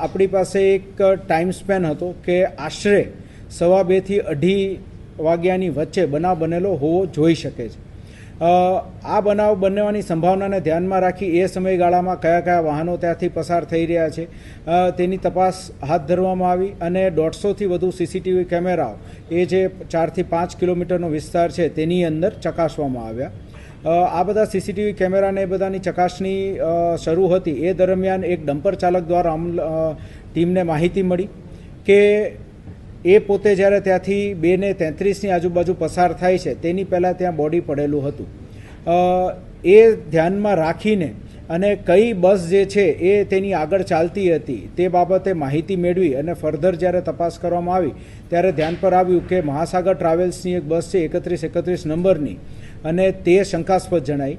આપણી પાસે એક ટાઈમ સ્પેન હતો કે આશરે સવા બેથી અઢી વાગ્યાની વચ્ચે બનાવ બનેલો હોવો જોઈ શકે છે. આ બનાવ બનવાની સંભાવનાને ધ્યાનમાં રાખી એ સમયગાળામાં કયા કયા વાહનો ત્યાંથી પસાર થઈ રહ્યા છે તેની તપાસ હાથ ધરવામાં આવી અને દોઢસોથી વધુ સીસીટીવી કેમેરાઓ એ જે ચારથી પાંચ કિલોમીટરનો વિસ્તાર છે તેની અંદર ચકાસવામાં આવ્યા. આ બધા સીસીટીવી કેમેરાને એ બધાની ચકાસણી શરૂ હતી. એ દરમિયાન એક ડમ્પર ચાલક દ્વારા ટીમને માહિતી મળી કે એ પોતે જ્યારે ત્યાંથી બે ને તેત્રીસની આજુબાજુ પસાર થાય છે, તેની પહેલાં ત્યાં બોડી પડેલું હતું. એ ધ્યાનમાં રાખીને અને કઈ બસ જે છે એ તેની આગળ ચાલતી હતી, તે બાબતે માહિતી મેળવી અને ફર્ધર જ્યારે તપાસ કરવામાં આવી, ત્યારે ધ્યાન પર આવ્યું કે મહાસાગર ટ્રાવેલ્સની એક બસ છે એકત્રીસ એકત્રીસ નંબરની અને તે શંકાસ્પદ જણાઈ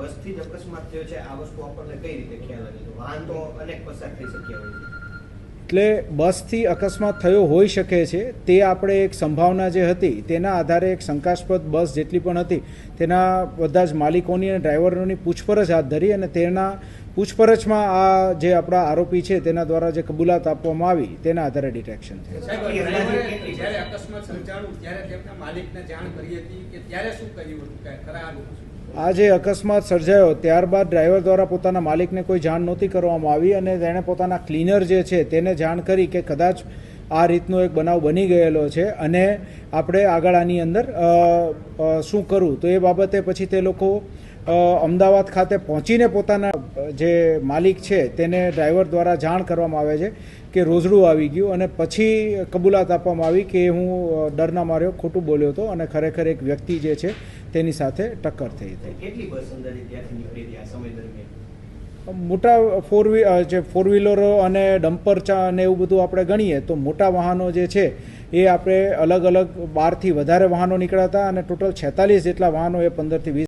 બસથી જ અકસ્માત થયો છે, આ વસ્તુ આપણને કઈ રીતે ખ્યાલ આવી? વાહન તો અનેક પસાર થઈ શક્યા હોય એટલે બસથી અકસ્માત થયો હોઈ શકે છે, તે આપણે એક સંભાવના જે હતી, તેના આધારે એક શંકાસ્પદ બસ જેટલી પણ હતી, તેના બધા જ માલિકોની અને ડ્રાઈવરોની પૂછપરછ હાથ ધરી અને તેના પૂછપરછમાં આ જે આપણા આરોપી છે તેના દ્વારા જે કબૂલાત આપવામાં આવી તેના આધારે ડિટેક્શન થયું. સાહેબ, કેટલી અંદાજે ડ્રાઈવરે કેટલી જ્યારે અકસ્માત સર્જાણું ત્યારે તેમના માલિકને જાણ કરી હતી કે ત્યારે શું કર્યું હતું? કે ખરા આ જે અકસ્માત સર્જાયો ત્યારબાદ ડ્રાઈવર દ્વારા પોતાના માલિકને કોઈ જાણ નહોતી કરવામાં આવી અને તેણે પોતાના ક્લીનર જે છે તેને જાણ કરી કે કદાચ આ રીતનો એક બનાવ બની ગયેલો છે અને આપણે આગળ આની અંદર શું કરવું? તો એ બાબતે પછી તે લોકો અમદાવાદ ખાતે પહોંચીને પોતાના જે માલિક છે તેને ડ્રાઈવર દ્વારા જાણ કરવામાં આવે છે કે રોજડું આવી ગયું અને પછી કબૂલાત આપવામાં આવી કે હું ડરના માર્યો ખોટું બોલ્યો હતો અને ખરેખર એક વ્યક્તિ જે છે તેની સાથે ટક્કર થઈ હતી. મોટા ફોર વ્હી જે ફોર વ્હીલરો અને ડમ્પર ચા અને એવું બધું આપણે ગણીએ તો મોટા વાહનો જે છે એ આપણે અલગ અલગ બારથી વધારે વાહનો નીકળ્યા હતા અને ટોટલ છેતાલીસ જેટલા વાહનો એ પંદરથી વીસ